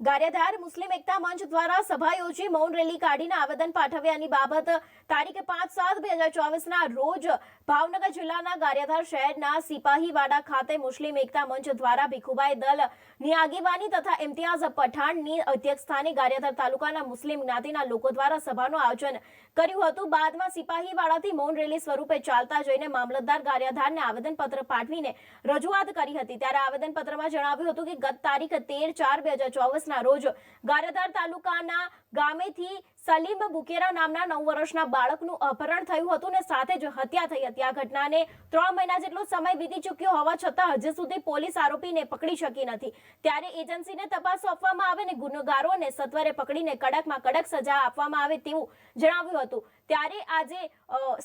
ગારિયાધાર મુસ્લિમ એકતા મંચ દ્વારા સભા યોજી મૌન રેલી કાઢીને આવેદન પાઠવ્યાની બાબત તારીખ પાંચ સાત બે હજાર ચોવીસના રોજ ભાવનગર જિલ્લાના ગારિયાધાર શહેરના સિપાહીવાડા ખાતે મુસ્લિમ એકતા મંચ દ્વારા ભીખુભાઈ દલની આગેવાની તથા ઇમ્તિયાઝ પઠાણની અધ્યક્ષસ્થાને ગારિયાધાર તાલુકાના મુસ્લિમ જ્ઞાતિના લોકો દ્વારા સભાનું આયોજન કર્યું હતું. બાદમાં સિપાહીવાડાથી મૌન રેલી સ્વરૂપે ચાલતા જઈને મામલતદાર ગારિયાધારને આવેદનપત્ર પાઠવીને રજૂઆત કરી હતી. ત્યારે આવેદનપત્રમાં જણાવ્યું હતું કે ગત તારીખ તેર ચાર બે હજાર ચોવીસના રોજ ગારિયાધાર તાલુકાના ગામેથી સલીમ બુકેરા નામના નવ વર્ષના બાળકનું અપહરણ થયું હતું ને સાથે જ હત્યા થઈ હતી. આ ઘટનાને ત્રણ મહિના જેટલો સમય વીતી ચૂક્યો હોવા છતાં હજી સુધી પોલીસ આરોપીને પકડી શકી નથી. ત્યારે એજન્સીને તપાસ સોંપવામાં આવે ને ગુનેગારોને સત્વરે પકડીને કડકમાં કડક સજા આપવામાં આવે તેવું જણાવ્યું હતું. ત્યારે આજે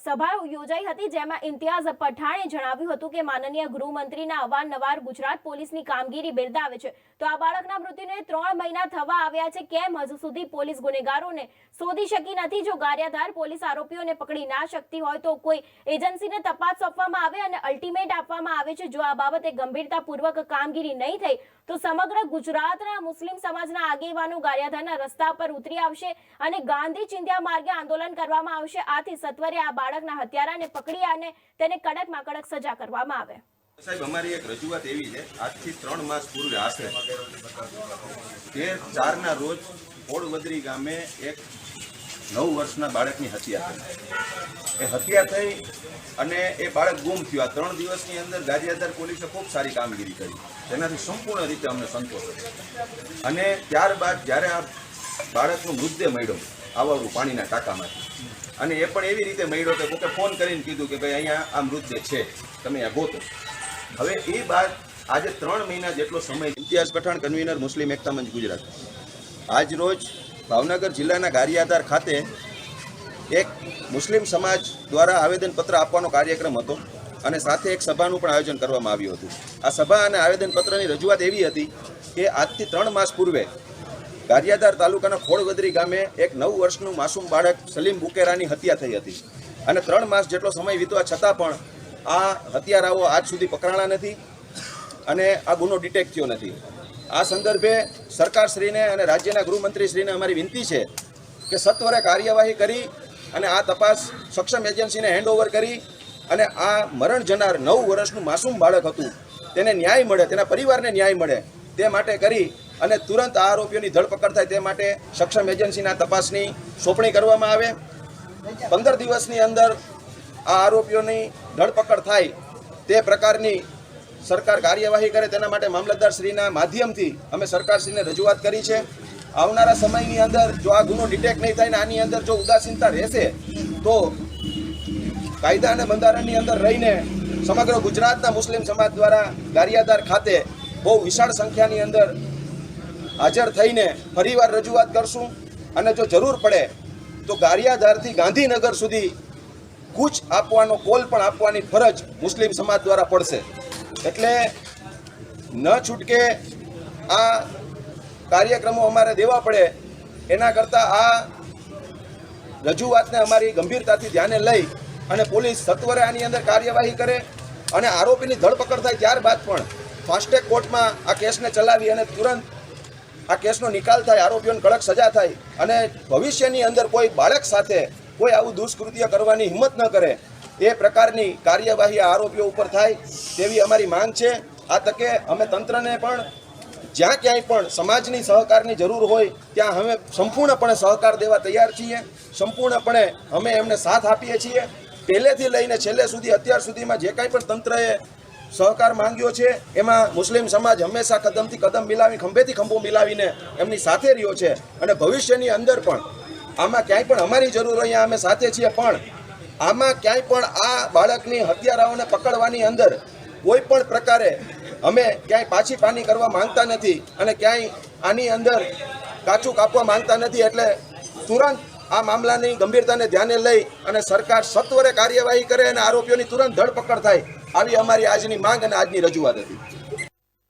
સભા યોજાઈ હતી જેમાં ઇમ્તિયાઝ પઠાણે જણાવ્યું હતું કે માનનીય ગૃહમંત્રીના અવારનવાર ગુજરાત પોલીસની કામગીરી બિરદાવે છે. તો આ બાળકના મૃત્યુને ત્રણ મહિના થવા આવ્યા છે. કેમ હજુ સુધી પોલીસ ગુનેગારોને શોધી શકી નથી. જો ગારિયાધાર પોલીસ આરોપીઓને પકડી ના શકતી હોય તો કોઈ એજન્સીને તપાસ સોંપવામાં આવે અને અલ્ટિમેટ આપવામાં આવે છે. જો આ બાબતે ગંભીરતાપૂર્વક કામગીરી નહીં થઈ, તો સમગ્ર ગુજરાતના મુસ્લિમ સમાજના આગેવાનો ગારિયાધારના રસ્તા પર ઉતરી આવશે અને ગાંધી ચિંધ્યા માર્ગે આંદોલન કરવામાં આવશે. આથી સત્વરે આ બાળકના હત્યારાને પકડી અને તેને કડકમાં કડક સજા કરવામાં આવે. સાહેબ, અમારી એક રજૂઆત એવી છે, આજથી ત્રણ માસ પૂર્વે આશરે તેર ચારના રોજ ઓળવદરી ગામે એક નવ વર્ષના બાળકની હત્યા થઈ. એ હત્યા થઈ અને એ બાળક ગુમ થયું. આ ત્રણ દિવસની અંદર ગારિયાધાર પોલીસે ખૂબ સારી કામગીરી કરી. તેનાથી સંપૂર્ણ રીતે અમને સંતોષ હતો અને ત્યારબાદ જ્યારે આ બાળકનો મૃતદેહ મળ્યો, આવારું પાણીના ટાંકામાંથી. અને એ પણ એવી રીતે મળ્યો કે કોકે ફોન કરીને કીધું કે ભાઈ, અહીંયા આ મૃતદેહ છે, તમે અહીંયા ગોતો. હવે એ બાદ આજે ત્રણ મહિના જેટલો સમય ઇમ્તિયાઝ પઠાણ કન્વીનર મુસ્લિમ એકતા મંચ ગુજરાત. આજ રોજ ભાવનગર જિલ્લાના ગારિયાધાર ખાતે એક મુસ્લિમ સમાજ દ્વારા આવેદનપત્ર આપવાનો કાર્યક્રમ હતો અને સાથે એક સભાનું પણ આયોજન કરવામાં આવ્યું હતું. આ સભા અને આવેદનપત્રની રજૂઆત એવી હતી કે આજથી ત્રણ માસ પૂર્વે ગારિયાધાર તાલુકાના ખોડવદરી ગામે એક નવ વર્ષનું માસૂમ બાળક સલીમ બુકેરાની હત્યા થઈ હતી. અને ત્રણ માસ જેટલો સમય વીતવા છતાં પણ આ હત્યારાઓ આજ સુધી પકડાણા નથી અને આ ગુનો ડિટેક્ટ થયો નથી. આ સંદર્ભે સરકારશ્રીને અને રાજ્યના ગૃહમંત્રીશ્રીને અમારી વિનંતી છે કે સત્વરે કાર્યવાહી કરી અને આ તપાસ સક્ષમ એજન્સીને હેન્ડઓવર કરી અને આ મરણ જનાર નવ વર્ષનું માસૂમ બાળક હતું, તેને ન્યાય મળે, તેના પરિવારને ન્યાય મળે તે માટે કરી અને તુરંત આ આરોપીઓની ધરપકડ થાય તે માટે સક્ષમ એજન્સીના તપાસની સોંપણી કરવામાં આવે. પંદર દિવસની અંદર આ આરોપીઓની ધરપકડ થાય તે પ્રકારની સરકાર કાર્યવાહી કરે તેના માટે મામલતદાર શ્રીના માધ્યમથી અમે સરકારશ્રીને રજૂઆત કરી છે. આવનારા સમયની અંદર જો આ ગુનો ડિટેક્ટ નહીં થાય ને આની અંદર જો ઉદાસીનતા રહેશે, તો કાયદા અને બંધારણની અંદર રહીને સમગ્ર ગુજરાતના મુસ્લિમ સમાજ દ્વારા ગારિયાદાર ખાતે બહુ વિશાળ સંખ્યાની અંદર હાજર થઈને ફરીવાર રજૂઆત કરશું. અને જો જરૂર પડે, તો ગારિયાધારથી ગાંધીનગર સુધી કૂચ આપવાનો, કોલ પણ આપવાની ફરજ મુસ્લિમ સમાજ દ્વારા પડશે. એટલે ન છૂટકે આ કાર્યક્રમો અમારે દેવા પડે. એના કરતાં આ રજૂઆતને અમારી ગંભીરતાથી ધ્યાને લઈ અને પોલીસ સત્વરે આની અંદર કાર્યવાહી કરે અને આરોપીની ધરપકડ થાય ત્યારબાદ પણ ફાસ્ટેગ કોર્ટમાં આ કેસને ચલાવી અને તુરંત આ કેસનો નિકાલ થાય, આરોપીઓને કડક સજા થાય અને ભવિષ્યની અંદર કોઈ બાળક સાથે કોઈ આવું દુષ્કૃત્ય કરવાની હિંમત ન કરે. એ પ્રકારની કાર્યવાહી આરોપીઓ ઉપર થાય તેવી અમારી માંગ છે. આ તકે અમે તંત્રને પણ જ્યાં ક્યાંય પણ સમાજની સહકારની જરૂર હોય, ત્યાં અમે સંપૂર્ણપણે સહકાર દેવા તૈયાર છીએ. સંપૂર્ણપણે અમે એમને સાથ આપીએ છીએ. પહેલેથી લઈને છેલ્લે સુધી, અત્યાર સુધીમાં જે કાંઈ પણ તંત્રએ સહકાર માંગ્યો છે, એમાં મુસ્લિમ સમાજ હંમેશા કદમથી કદમ મિલાવી, ખંભેથી ખંભો મિલાવીને એમની સાથે રહ્યો છે. અને ભવિષ્યની અંદર પણ આમાં ક્યાંય પણ અમારી જરૂર અહીંયા અમે સાથે છીએ, પણ આમાં ક્યાંય પણ આ બાળકની હત્યારાઓને પકડવાની અંદર કોઈ પણ પ્રકારે અમે ક્યાંય પાછી પાની કરવા માંગતા નથી અને ક્યાંય આની અંદર કાચું કાપવા માંગતા નથી. એટલે તુરંત આ મામલાની ગંભીરતાને ધ્યાને લઈ અને સરકાર સત્વરે કાર્યવાહી કરે અને આરોપીઓની તુરંત ધરપકડ થાય, આવી અમારી આજની માંગ અને આજની રજૂઆત હતી.